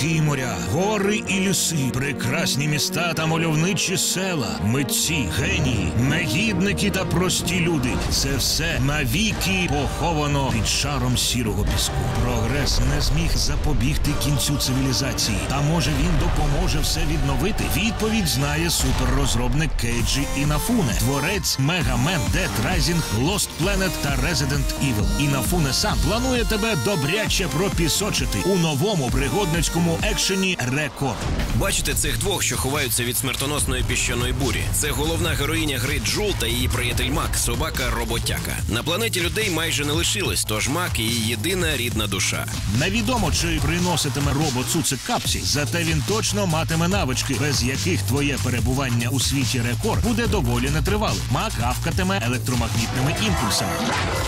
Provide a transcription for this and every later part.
ріки і моря, гори і ліси, прекрасні міста та мальовничі села, митці, генії, негідники та прості люди. Це все навіки поховано під шаром сірого піску. Прогрес не зміг запобігти кінцю цивілізації. Та може він допоможе все відновити? Відповідь знає суперрозробник Кейджі Інафуне, творець Man Dead Rising, Lost Planet та Resident Evil. Інафуне сам планує тебе добряче пропісочити у новому пригодницькому екшені Рекорд. Бачите цих двох, що ховаються від смертоносної піщаної бурі. Це головна героїня гри Джул та її приятель Мак, собака роботяка. На планеті людей майже не лишилось, тож Мак її єдина рідна душа. Невідомо, чи приноситиме робот цуцик капсі, зате він точно матиме навички, без яких твоє перебування у світі рекорд буде доволі нетривалим. Мак гавкатиме електромагнітними імпульсами.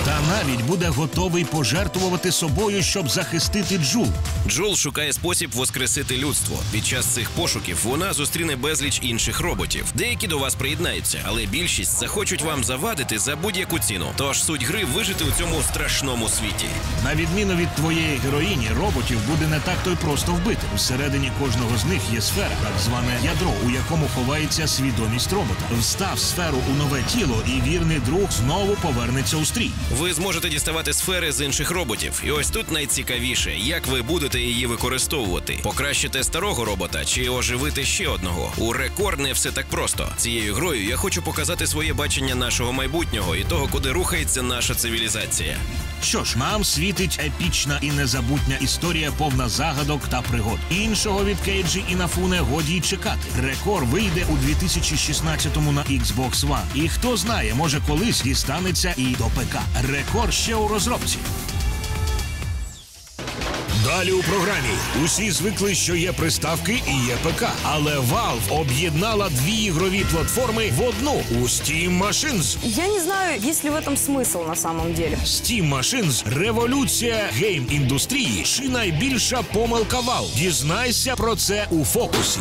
Та навіть буде готовий пожертвувати собою, щоб захистити Джул. Джул шукає спосіб воскресити людство. Під час цих пошуків вона зустріне безліч інших роботів. Деякі до вас приєднаються, але більшість захочуть вам завадити за будь-яку ціну. Тож суть гри вижити у цьому страшному світі. На відміну від твоєї героїні, роботів буде не так то й просто вбити. Всередині кожного з них є сфера, так зване ядро, у якому ховається свідомість робота. Встав сферу у нове тіло, і вірний друг знову повернеться у стрій. Ви зможете діставати сфери з інших роботів. І ось тут найцікавіше, як ви будете її використовувати. Покращити старого робота чи оживити ще одного. У рекорд не все так просто. Цією грою я хочу показати своє бачення нашого майбутнього і того, куди рухається наша цивілізація. Що ж, нам світить епічна і незабутня історія, повна загадок та пригод. Іншого від Кейджі і Нафуне годі й чекати. Рекорд вийде у 2016-му на Xbox One. І хто знає, може колись дістанеться і до ПК. Рекорд ще у розробці. Далі у програмі усі звикли, що є приставки і є ПК. Але Valve об'єднала дві ігрові платформи в одну у Steam Machines. Я не знаю, есть ли в этом смысл на самом деле. Steam Machines – революція гейм-індустрії чи найбільша помилка Valve? Дізнайся про це у фокусі.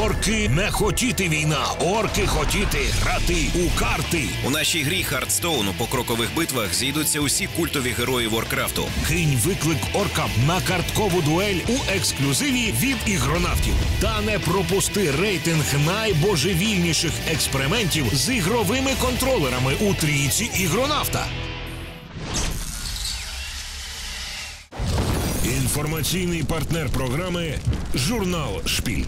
Орки не хотіти війна, орки хотіти грати у карти. У нашій грі Хардстоун у покрокових битвах зійдуться усі культові герої Воркрафту. Кинь виклик оркам на карткову дуель у ексклюзиві від ігронавтів. Та не пропусти рейтинг найбожевільніших експериментів з ігровими контролерами у трійці ігронавта. Інформаційний партнер програми Журнал Шпіль.